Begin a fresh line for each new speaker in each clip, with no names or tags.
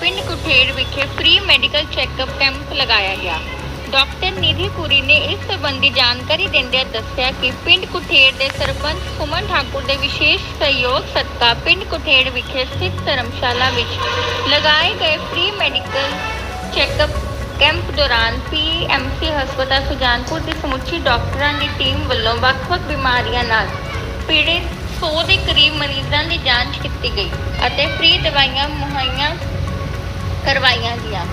ਪਿੰਡ ਕੁਠੇੜ ਵਿਖੇ free medical checkup camp ਲਗਾਇਆ ਗਿਆ। ਡਾਕਟਰ ਨਿਧੀ ਪੁਰੀ ਨੇ ਇਸ ਸੰਬੰਧੀ ਜਾਣਕਾਰੀ ਦਿੰਦਿਆਂ ਦੱਸਿਆ ਕਿ ਪਿੰਡ ਕੁਠੇੜ ਦੇ ਸਰਪੰਚ ਸੁਮਨ ਠਾਕੁਰ ਦੇ ਵਿਸ਼ੇਸ਼ ਸਹਿਯੋਗ ਸਦਕਾ ਪਿੰਡ ਕੁਠੇੜ ਵਿਖੇ ਸਥਿਤ ਧਰਮਸ਼ਾਲਾ ਵਿੱਚ ਲਗਾਏ ਗਏ ਫ੍ਰੀ ਮੈਡੀਕਲ ਚੈੱਕਅਪ ਕੈਂਪ ਦੌਰਾਨ ਪੀਐਮਸੀ ਹਸਪਤਾਲ ਸੁਜਾਨਪੁਰ ਦੀ ਸਮੁੱਚੀ ਡਾਕਟਰਾਂ ਦੀ ਟੀਮ ਵੱਲੋਂ ਵੱਖ-ਵੱਖ ਬਿਮਾਰੀਆਂ ਨਾਲ ਪੀੜਿਤ 100 ਦੇ ਕਰੀਬ ਮਰੀਜ਼ਾਂ ਦੀ ਜਾਂਚ ਕੀਤੀ ਗਈ ਅਤੇ ਫ੍ਰੀ ਦਵਾਈਆਂ ਮੁਹੱਈਆ ਕਰਵਾਈਆਂ ਗਈਆਂ।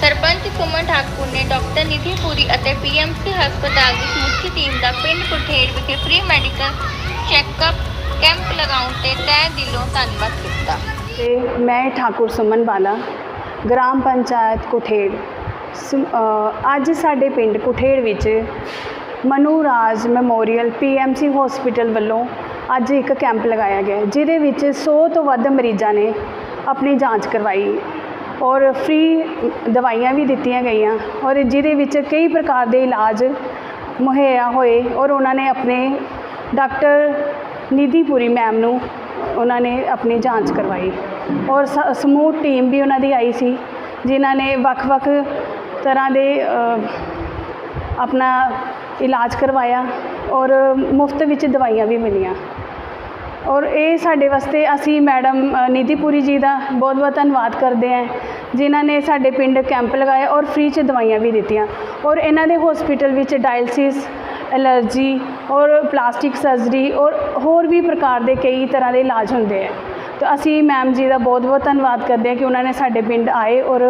ਸਰਪੰਚ ਸੁਮਨ ਠਾਕੁਰ ਨੇ ਡਾਕਟਰ ਨਿਧੀ ਪੂਰੀ ਅਤੇ ਪੀਐਮਸੀ ਹਸਪਤਾਲ ਦੀ ਸਮੁੱਚੀ ਟੀਮ ਦਾ ਪਿੰਡ ਕੁਠੇੜ ਵਿਖੇ ਫ੍ਰੀ ਮੈਡੀਕਲ ਚੈੱਕਅਪ ਕੈਂਪ ਲਗਾਉਣ ਤੇ ਤਹਿ ਦਿਲੋਂ ਧੰਨਵਾਦ ਕੀਤਾ।
ਤੇ ਮੈਂ ਠਾਕੁਰ ਸੁਮਨ ਬਾਲਾ, ਗ੍ਰਾਮ ਪੰਚਾਇਤ ਕੁਠੇੜ। ਅੱਜ ਸਾਡੇ ਪਿੰਡ ਕੁਠੇੜ ਵਿੱਚ Manu Raj memorial PMC hospital ਵੱਲੋਂ ਅੱਜ ਇੱਕ ਕੈਂਪ ਲਗਾਇਆ ਗਿਆ ਜਿਹਦੇ ਵਿੱਚ 100 ਤੋਂ ਵੱਧ ਮਰੀਜ਼ਾਂ ਨੇ ਆਪਣੀ ਜਾਂਚ ਕਰਵਾਈ। ਔਰ ਫ੍ਰੀ ਦਵਾਈਆਂ ਵੀ ਦਿੱਤੀਆਂ ਗਈਆਂ। ਔਰ ਜਿਹਦੇ ਵਿੱਚ ਕਈ ਪ੍ਰਕਾਰ ਦੇ ਇਲਾਜ ਮੁਹੱਈਆ ਹੋਏ ਔਰ ਉਹਨਾਂ ਨੇ ਆਪਣੇ ਡਾਕਟਰ ਨਿਧੀਪੁਰੀ ਮੈਮ ਨੂੰ ਉਹਨਾਂ ਨੇ ਆਪਣੀ ਜਾਂਚ ਕਰਵਾਈ। ਔਰ ਸ- ਸਮੂਹ ਟੀਮ ਵੀ ਉਹਨਾਂ ਦੀ ਆਈ ਸੀ, ਜਿਨ੍ਹਾਂ ਨੇ ਵੱਖ-ਵੱਖ ਤਰ੍ਹਾਂ ਦੇ ਆਪਣਾ ਇਲਾਜ ਕਰਵਾਇਆ ਔਰ ਮੁਫਤ ਵਿੱਚ ਦਵਾਈਆਂ ਵੀ ਮਿਲੀਆਂ। ਔਰ ਇਹ ਸਾਡੇ ਵਾਸਤੇ ਅਸੀਂ ਮੈਡਮ ਅ, ਜੀ ਦਾ ਬਹੁਤ ਬਹੁਤ ਧੰਨਵਾਦ ਕਰਦੇ ਹਾਂ ਜਿਨ੍ਹਾਂ ਨੇ ਸਾਡੇ ਪਿੰਡ ਕੈਂਪ ਲਗਾਏ ਔਰ ਫ੍ਰੀ 'ਚ ਦਵਾਈਆਂ ਵੀ ਦਿੱਤੀਆਂ। ਔਰ ਇਹਨਾਂ ਦੇ ਹਸਪੀਟਲ ਵਿੱਚ ਡਾਇਲਸਿਸ ਐਲਰਜੀ ਔਰ ਪਲਾਸਟਿਕ ਸਰਜਰੀ ਔਰ ਹੋਰ ਵੀ ਪ੍ਰਕਾਰ ਦੇ ਕਈ ਤਰ੍ਹਾਂ ਦੇ ਇਲਾਜ ਹੁੰਦੇ ਹੈ ਤਾਂ ਅਸੀਂ ਮੈਮ ਜੀ ਦਾ ਬਹੁਤ ਬਹੁਤ ਧੰਨਵਾਦ ਕਰਦੇ ਹਾਂ ਕਿ ਉਹਨਾਂ ਨੇ ਸਾਡੇ ਪਿੰਡ ਆਏ ਔਰ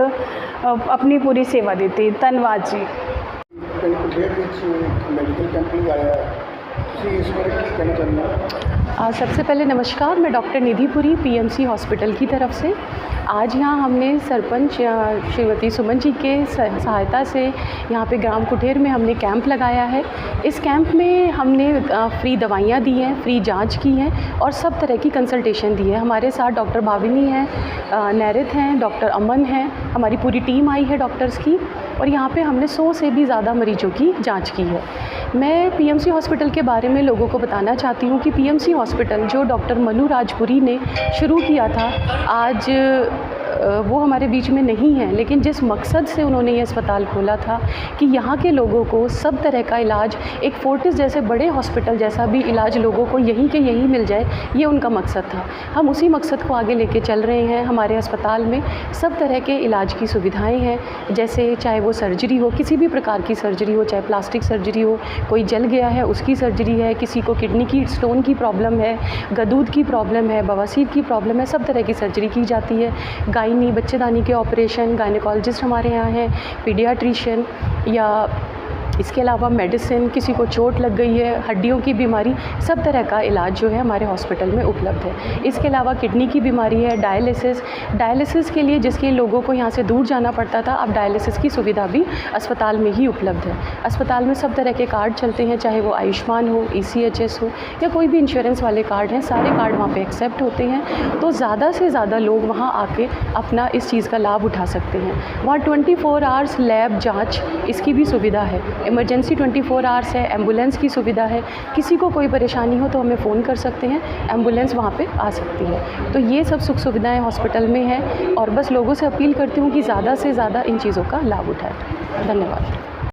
ਆਪਣੀ ਪੂਰੀ ਸੇਵਾ ਦਿੱਤੀ। ਧੰਨਵਾਦ ਜੀ।
ਪਿੰਡ ਕੁਠੇੜ ਵਿੱਚ ਮੈਡੀਕਲ ਕੈਂਪ ਲਗਾਇਆ ਤੁਸੀਂ ਇਸ ਬਾਰੇ ਕੀ ਕਹਿਣਾ ਚਾਹੁੰਦੇ ਹੋ?
सबसे पहले नमस्कार, मैं डॉक्टर निधिपुरी, पीएमसी हॉस्पिटल की तरफ़ से। आज यहाँ हमने सरपंच श्रीमती सुमन जी के सहायता से यहाँ पे ग्राम कुठेर में हमने कैंप लगाया है। इस कैंप में हमने फ्री दवाइयाँ दी हैं, फ्री जाँच की है और सब तरह की कंसल्टेशन दी है। हमारे साथ डॉक्टर भाविनी हैं नैरित हैं, डॉक्टर अमन हैं, हमारी पूरी टीम आई है डॉक्टर्स की। और यहाँ पे हमने सौ से भी ज़्यादा मरीजों की जाँच की है। मैं पीएमसी हॉस्पिटल के बारे में लोगों को बताना चाहती हूँ कि पीएमसी हॉस्पिटल, जो डॉक्टर मनु राजपुरी ने शुरू किया था, आज वो हमारे बीच में नहीं है, लेकिन जिस मकसद से उन्होंने ये अस्पताल खोला था कि यहाँ के लोगों को सब तरह का इलाज, एक फोर्टिस जैसे बड़े हॉस्पिटल जैसा भी इलाज लोगों को यहीं के यहीं मिल जाए, ये उनका मकसद था। हम उसी मकसद को आगे लेके चल रहे हैं, हमारे अस्पताल में सब तरह के इलाज की सुविधाएँ हैं, जैसे चाहे वो सर्जरी हो, किसी भी प्रकार की सर्जरी हो, चाहे प्लास्टिक सर्जरी हो, कोई जल गया है, उसकी सर्जरी है, किसी को किडनी की, स्टोन की प्रॉब्लम है, गदूद की प्रॉब्लम है, बवासीर की प्रॉब्लम है, सब तरह की सर्जरी की जाती है। गायनी बच्चेदानी के ऑपरेशन गायनिकोलॉजिस्ट हमारे यहाँ हैं पीडियाट्रिशियन या इसके अलावा मेडिसिन किसी को चोट लग गई है, हड्डियों की बीमारी, सब तरह का इलाज जो है हमारे हॉस्पिटल में उपलब्ध है। इसके अलावा किडनी की बीमारी है डायलिसिस डायलिसिस के लिए जिसके लोगों को यहाँ से दूर जाना पड़ता था, अब डायलिसिस की सुविधा भी अस्पताल में ही उपलब्ध है। अस्पताल में सब तरह के कार्ड चलते हैं, चाहे वो आयुष्मान हो ईसीएचएस हो, या कोई भी इंश्योरेंस वाले कार्ड हैं, सारे कार्ड वहाँ पर एक्सेप्ट होते हैं। तो ज़्यादा से ज़्यादा लोग वहाँ आके अपना इस चीज़ का लाभ उठा सकते हैं। वहाँ ट्वेंटी फोर आवर्स लैब जाँच, इसकी भी सुविधा है। इमरजेंसी 24 फोर आवर्स है, एंबुलेंस की सुविधा है। किसी को कोई परेशानी हो तो हमें फ़ोन कर सकते हैं, एंबुलेंस वहाँ पे आ सकती है। तो ये सब सुख सुविधाएँ हॉस्पिटल में हैं और बस लोगों से अपील करती हूँ कि ज़्यादा से ज़्यादा इन चीज़ों का लाभ उठाएँ। धन्यवाद।